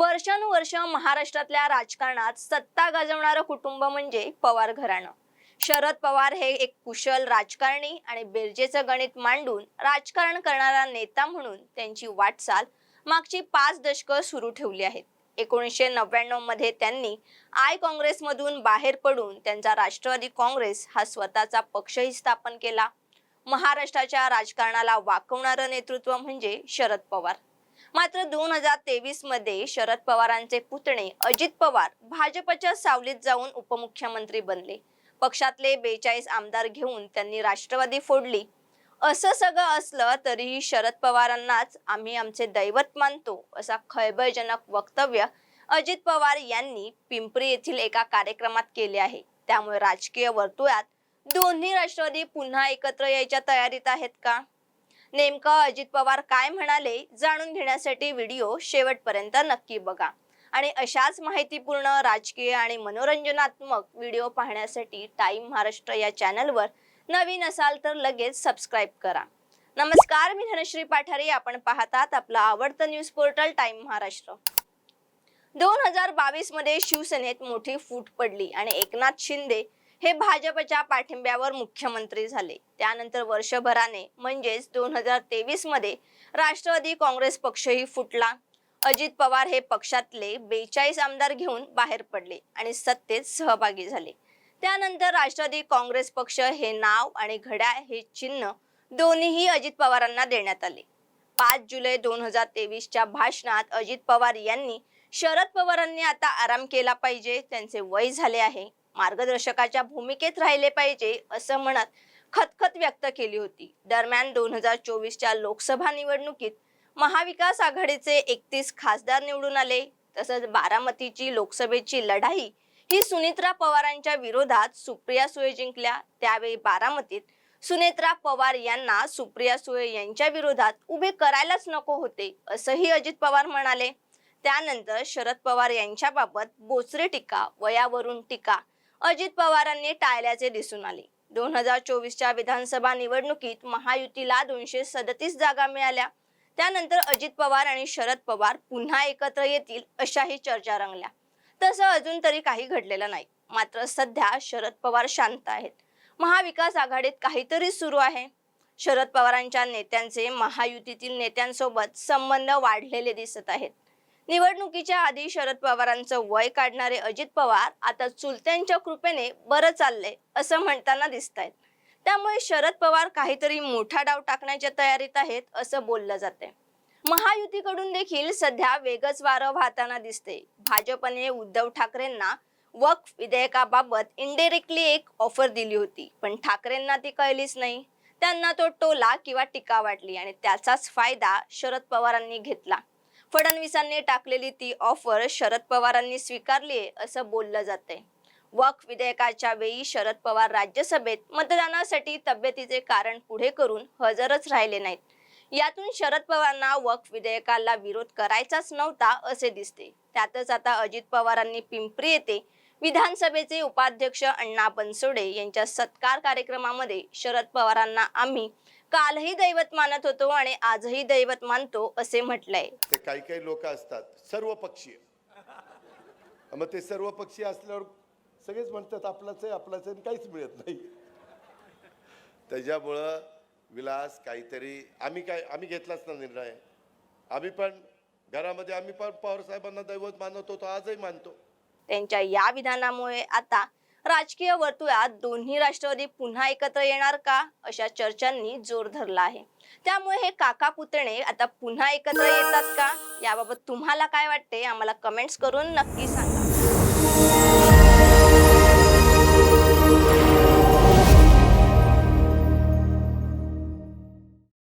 वर्षानुवर्ष महाराष्ट्रातल्या राजकारणात सत्ता गाजवणारं कुटुंब म्हणजे पवार घराणं. शरद पवार हे एक कुशल राजकारणी आणि बेरजेचं गणित मांडून राजकारण करणारा नेता म्हणून त्यांची वाटचाल मागची पाच दशकं सुरू ठेवली आहेत. एकोणीसशे नव्याण्णवमध्ये त्यांनी आय काँग्रेसमधून बाहेर पडून त्यांचा राष्ट्रवादी काँग्रेस हा स्वतःचा पक्षही स्थापन केला. महाराष्ट्राच्या राजकारणाला वाकवणारं नेतृत्व म्हणजे शरद पवार. मात्र दोन हजार तेवीसमध्ये शरद पवारांचे पुतणे अजित पवार भाजपच्या सावलीत जाऊन उपमुख्यमंत्री बनले. पक्षातले बेचाळीस आमदार घेऊन त्यांनी राष्ट्रवादी फोडली. असं सगळं असलं तरीही शरद पवारांनाच आम्ही आमचे दैवत मानतो असा खळबळजनक वक्तव्य अजित पवार यांनी पिंपरी येथील एका कार्यक्रमात केले आहे. त्यामुळे राजकीय वर्तुळात दोन्ही राष्ट्रवादी पुन्हा एकत्र यायच्या तयारीत आहेत का? नेमकं अजित पवार काय म्हणाले जाणून घेण्यासाठी व्हिडिओ शेवटपर्यंत नक्की बघा. आणि अशाच माहितीपूर्ण राजकीय आणि मनोरंजनात्मक व्हिडिओ पाहण्यासाठी टाइम महाराष्ट्र या चॅनलवर नवीन असाल तर लगेच सबस्क्राईब करा. नमस्कार मी धनश्री पाठारे. आपण पाहतात आपलं आवडतं न्यूज पोर्टल टाइम महाराष्ट्र. दोन हजार बावीसमध्ये शिवसेनेत मोठी फूट पडली आणि एकनाथ शिंदे हे भाजपच्या पाठिंब्यावर मुख्यमंत्री झाले. त्यानंतर वर्षभराने म्हणजेच दोन हजार तेवीसमध्ये राष्ट्रवादी काँग्रेस पक्षही फुटला. अजित पवार हे पक्षातले बेचाळीस आमदार घेऊन बाहेर पडले आणि सत्तेत सहभागी झाले. त्यानंतर राष्ट्रवादी काँग्रेस पक्ष हे नाव आणि घड्याळ हे चिन्ह दोन्हीही अजित पवारांना देण्यात आले. पाच जुलै दोन हजार तेवीसच्या भाषणात अजित पवार यांनी शरद पवारांनी आता आराम केला पाहिजे त्यांचे वय झाले आहे. मार्गदर्शकाच्या भूमिकेत राहिले पाहिजे असं म्हणत खतखत व्यक्त केली होती. दरम्यान दोन हजार चोवीसच्या लोकसभा निवडणुकीत महाविकास आघाडीचे एकतीस खासदार निवडून आले. तसंच बारामतीची लोकसभेची लढाई ही सुनित्रा पवारांच्या विरोधात सुप्रिया सुळे जिंकल्या. त्यावेळी बारामतीत सुनेत्रा पवार यांना सुप्रिया सुळे यांच्या विरोधात उभे करायलाच नको होते असंही अजित पवार म्हणाले. त्यानंतर शरद पवार यांच्याबाबत बोचरे टीका वयावरून टीका अजित पवारांनी टाळल्याचे दिसून आले. दोन हजार चोवीसच्या विधानसभा निवडणुकीत महायुतीला दोनशे सदतीस जागा मिळाल्या. त्यानंतर अजित पवार आणि शरद पवार पुन्हा एकत्र येतील अशाही चर्चा रंगल्या. तसं अजून तरी काही घडलेलं नाही. मात्र सध्या शरद पवार शांत आहेत. महाविकास आघाडीत काहीतरी सुरू आहे. शरद पवारांच्या नेत्यांचे महायुतीतील नेत्यांसोबत संबंध वाढलेले दिसत आहेत. निवडणुकीच्या आधी शरद पवारांचं वय काढणारे अजित पवार आता चुलत्यांच्या कृपेने बरं चाललंय असं म्हणताना दिसत आहेत त्यामुळे शरद पवार काहीतरी मोठा डाव टाकण्याच्या तयारीत आहेत असं बोललं जाते महायुतीकडून देखील सध्या वेगच वारं वाहताना दिसते भाजपने उद्धव ठाकरेंना वक्फ विधेयकाबाबत इनडिरेक्टली एक ऑफर दिली होती पण ठाकरेंना ती कळलीच नाही. त्यांना तो टोला किंवा टीका वाटली आणि त्याचाच फायदा शरद पवारांनी घेतला. फडणवीसांनी टाकलेली ती ऑफर शरद पवारांनी स्वीकारली असं बोललं जाते वक्फ विधेयकाच्या वेळी शरद पवार राज्यसभेत मतदानासाठी तब्येतीचे कारण पुढे करून हजरच राहिले नाहीत. यातून शरद पवारांना वक्फ विधेयकाला विरोध करायचाच नव्हता असे दिसते. त्यातच आता अजित पवारांनी पिंपरी येथे विधानसभेचे उपाध्यक्ष अण्णा बनसोडे यांच्या सत्कार कार्यक्रमामध्ये शरद पवारांना आम्ही कालही दैवत मानत होतो आणि आजही दैवत मानतो असे म्हटलंय. ते काही काही लोक असतात सर्व पक्षीय मग ते सर्व पक्षीय असल्यावर सगळेच म्हणतात आपलाच आहे आपलाच आहे काहीच मिळत नाही. त्याच्यामुळं विलास काहीतरी आम्ही काय आम्ही घेतलाच ना निर्णय. आम्ही पण घरामध्ये आम्ही पण पवार साहेबांना दैवत मानत होतो आजही मानतो. त्यांच्या या विधानामुळे आता राजकीय वर्तुळात दोन्ही राष्ट्रवादी पुन्हा एकत्र येणार का? अशा चर्चांनी जोर धरला आहे. त्यामुळे हे काका पुतणे आता पुन्हा एकत्र येतात का? याबाबत तुम्हाला काय वाटते? आम्हाला कमेंट्स करून नक्की सांगा.